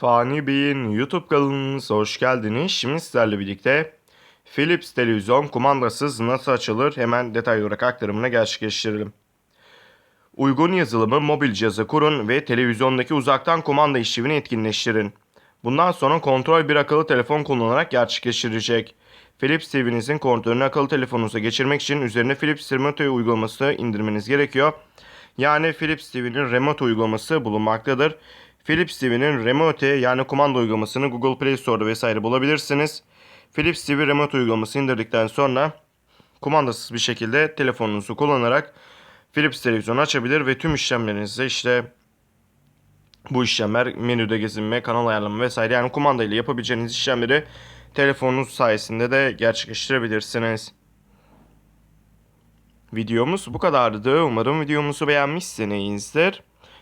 Fani Bey'in YouTube kanalımıza hoş geldiniz. Şimdi sizlerle birlikte Philips televizyon kumandasız nasıl açılır hemen detaylı olarak aktarımını gerçekleştirelim. Uygun yazılımı mobil cihaza kurun ve televizyondaki uzaktan kumanda işlevini etkinleştirin. Bundan sonra kontrol bir akıllı telefon kullanarak gerçekleştirecek. Philips TV'nizin kontrolünü akıllı telefonunuza geçirmek için üzerine Philips Remote uygulaması indirmeniz gerekiyor. Yani Philips TV'nin Remote uygulaması bulunmaktadır. Philips TV'nin Remote yani kumanda uygulamasını Google Play Store'da vesaire bulabilirsiniz. Philips TV Remote uygulaması indirdikten sonra kumandasız bir şekilde telefonunuzu kullanarak Philips televizyonu açabilir ve tüm işlemlerinizi işte bu işlemler menüde gezinme, kanal ayarlama vesaire yani kumanda ile yapabileceğiniz işlemleri telefonunuz sayesinde de gerçekleştirebilirsiniz. Videomuz bu kadardı. Umarım videomuzu beğenmişsinizdir.